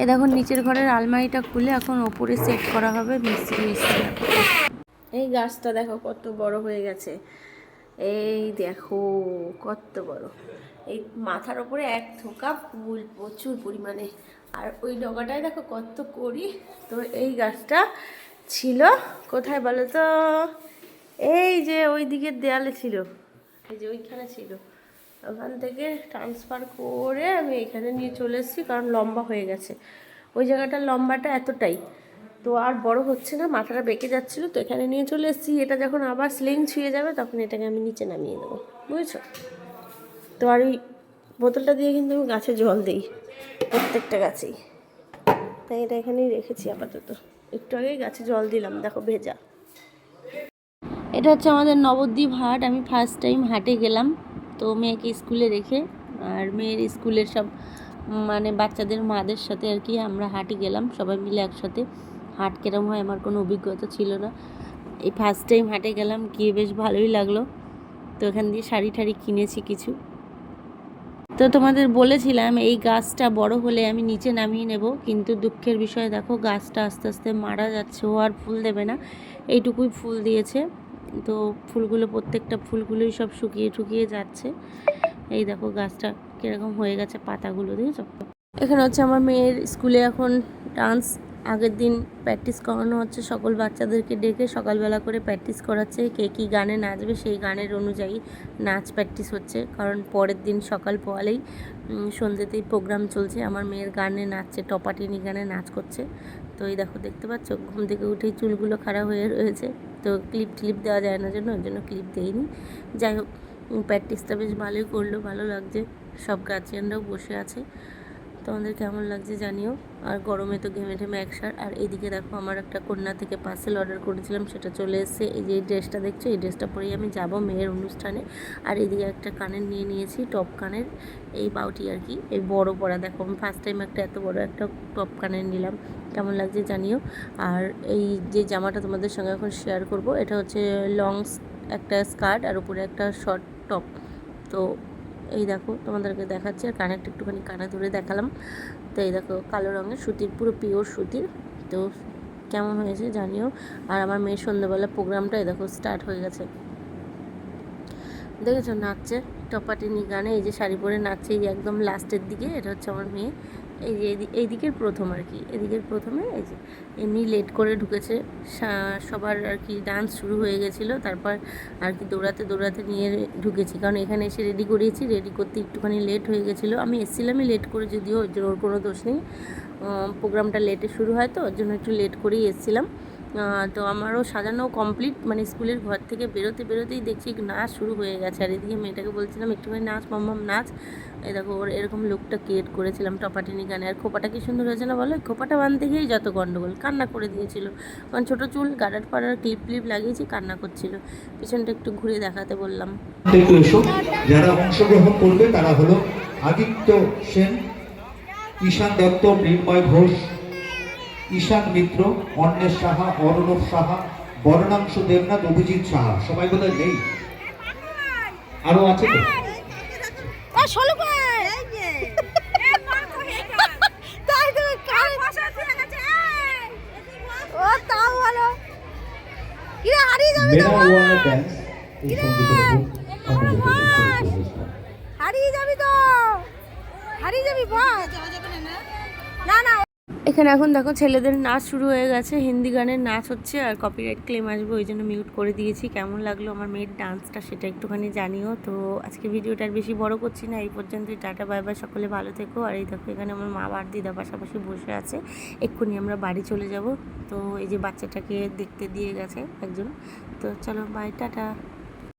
এ দেখুন, নিচের ঘরের আলমারিটা খুলে এখন ওপরে সেট করা হবে, মিস্ত্রি এসছে। এই গাছটা দেখো, কত বড় হয়ে গেছে। এই দেখো, কত বড়। এই মাথার ওপরে এক থোকা ফুল, প্রচুর পরিমাণে। আর ওই ডগাটায় দেখো, কত করি তো এই গাছটা ছিল, কোথায় বলো তো? এই যে ওই দিকের দেয়ালে ছিল। এই যে ওইখানে ছিল। ওখান থেকে ট্রান্সফার করে আমি এখানে নিয়ে চলে এসেছি, কারণ লম্বা হয়ে গেছে। ওই জায়গাটার লম্বাটা এতটাই। তো আর বড় হচ্ছে না, মাথাটা বেঁকে যাচ্ছিল, তো এখানে নিয়ে চলে এসেছি। এটা যখন আবার স্লিং ছুঁয়ে যাবে, তখন এটাকে আমি নিচে নামিয়ে দেবো বুঝেছ? তো আর ওই বোতলটা দিয়ে কিন্তু আমি গাছে জল দিই, প্রত্যেকটা গাছেই। তাই এটা এখানেই রেখেছি আপাতত। একটু আগেই গাছে জল দিলাম, দেখো ভেজা। এটা হচ্ছে আমাদের নবদ্বীপ হাট। আমি ফার্স্ট টাইম হাটে গেলাম। তো মেয়েকে স্কুলে রেখে আর মেয়ের স্কুলের সব মানে বাচ্চাদের মাদের সাথে আর কি আমরা হাঁটি গেলাম, সবাই মিলে একসাথে। হাট কেরম হয় আমার কোনো অভিজ্ঞতা ছিল না। এই ফার্স্ট টাইম হাটে গেলাম, গিয়ে বেশ ভালোই লাগল। তো এখান দিয়ে শাড়ি ঠাড়ি কিনেছি কিছু। তো তোমাদের বলেছিলাম, এই গাছটা বড় হলে আমি নিচে নামিয়ে নেব, কিন্তু দুঃখের বিষয় দেখো, গাছটা আস্তে আস্তে মারা যাচ্ছে, ও আর ফুল দেবে না। এইটুকুই ফুল দিয়েছে। তো ফুলগুলো প্রত্যেকটা ফুলগুলোই সব শুকিয়ে টুকিয়ে যাচ্ছে। এই দেখো গাছটা কীরকম হয়ে গেছে পাতাগুলো, দেখেছ? এখানে হচ্ছে আমার মেয়ের স্কুলে এখন ডান্স, আগের দিন প্র্যাকটিস করানো হচ্ছে। সকল বাচ্চাদেরকে ডেকে সকালবেলা করে প্র্যাকটিস করাচ্ছে, কে কী গানে নাচবে সেই গানের অনুযায়ী নাচ প্র্যাকটিস হচ্ছে। কারণ পরের দিন সকাল পোয়ালেই সন্ধ্যেতেই প্রোগ্রাম চলছে। আমার মেয়ের গানে নাচছে, টপাটিনি গানে নাচ করছে। তো এই দেখো, দেখতে পাচ্ছ? ঘুম থেকে উঠেই চুলগুলো খারাপ হয়ে রয়েছে। তো ক্লিপ টিলিপ দেওয়া যায় না জন্য ওই জন্য ক্লিপ দেইনি। যাই হোক প্র্যাকটিসটা বেশ ভালোই করল, ভালো লাগছে। সব গার্জিয়ানরাও বসে আছে। তোমাদের কেমন লাগছে জানিও। আর গরমে তো ঘেমে ঠেমে একসার আর এইদিকে দেখো আমার একটা কন্যা থেকে পার্সেল অর্ডার করেছিলাম, সেটা চলে এসেছে। এই যে ড্রেসটা দেখছ? এই ড্রেসটা পরেই আমি যাব মেয়ের অনুষ্ঠানে। আর এদিকে একটা কানের নিয়ে নিয়েছি টপ কানের। এই বাউটি আর কি, এই বড় পরা। দেখো, আমি ফার্স্ট টাইম একটা এত বড় একটা টপ কানের নিলাম। কেমন লাগছে জানিও। আর এই যে জামাটা তোমাদের সঙ্গে এখন শেয়ার করব, এটা হচ্ছে লং একটা স্কার্ট আর উপরে একটা শর্ট টপ তো এই দেখো, তোমাদেরকে দেখাচ্ছি আর কানেরটা একটুখানি কানে ধরে দেখালাম। তো এই দেখো, কালো রঙের সুতির, পুরো পিওর সুতির। তো কেমন হয়েছে জানিও। আর আমার মেয়ের সন্ধ্যাবেলা প্রোগ্রামটা এই দেখো স্টার্ট হয়ে গেছে। দেখেছ, নাচছে, টপাটিনি গানে, এই যে শাড়ি পরে নাচছে, এই একদম লাস্টের দিকে, এটা হচ্ছে আমার মেয়ে। এই যে এই দিকের প্রথম আর কি, এদিকের প্রথমে এই যে এমনি লেট করে ঢুকেছে সবার আর কি ডান্স শুরু হয়ে গেছিল, তারপর আর কি দৌড়াতে দৌড়াতে নিয়ে ঢুকেছি, কারণ এখানে এসে রেডি করিয়েছি রেডি করতে একটুখানি লেট হয়ে গেছিল, আমি এসেছিলামই লেট করে যদিও ওর জন্য ওর কোনো দোষ নেই প্রোগ্রামটা লেটে শুরু হয় তো, ওর জন্য একটু লেট করেই এসেছিলাম। তো আমারও সাজানো কমপ্লিট মানে স্কুলের ঘর থেকে বেরোতে বেরোতেই দেখছি নাচ শুরু হয়ে গেছে। আর এদিকে মেয়েটাকে বলছিলাম, একটুখানি নাচ, মাম্মাম, নাচ। এই দেখো, ওর এরকম লুকটা ক্রিয়েট করেছিলাম টপাটিনি গানে। আর খোপাটা কি সুন্দর হয়েছে না বলো? খোপাটা বাঁধতে গিয়েই যত গন্ডগোল, কান্না করে দিয়েছিল। কারণ ছোটো চুল গাডার পাড়ার ক্লিপ ক্লিপ লাগিয়েছি, কান্না করছিল। পিছনটা একটু ঘুরে দেখাতে বললাম। যারা অংশগ্রহণ করবে তারা হলো আদিত্য সেন, ঈশান দত্ত মৃন্ময় ঘোষ ঈশান মিত্র অন্বেষ সাহা অর্ণব সাহা বর্ণাংশ দেবনাথ অভিজিৎ সাহা। সবাই বোধ নেই? আরও আছে তো। হারিয়ে যাবি হারিয়ে যাবি বল। না না এখানে এখন দেখো ছেলেদের নাচ শুরু হয়ে গেছে। হিন্দি গানের নাচ হচ্ছে আর কপিরাইট ক্লেম আসবে, ওই জন্য মিউট করে দিয়েছি। কেমন লাগল আমার মেয়ের ডান্সটা সেটা একটুখানি জানিও। তো আজকে ভিডিওটা আর বেশি বড় করছি না, এই পর্যন্তই। টাটা বাই বাই সকলে ভালো থেকো। আর এই দেখো এখানে আমার মা আর দিদা পাশাপাশি বসে আছে। এক্ষুনি আমরা বাড়ি চলে যাব। তো এই যে বাচ্চাটাকে দেখতে দিয়ে গেছে একজন। তো চলো বাই টাটা।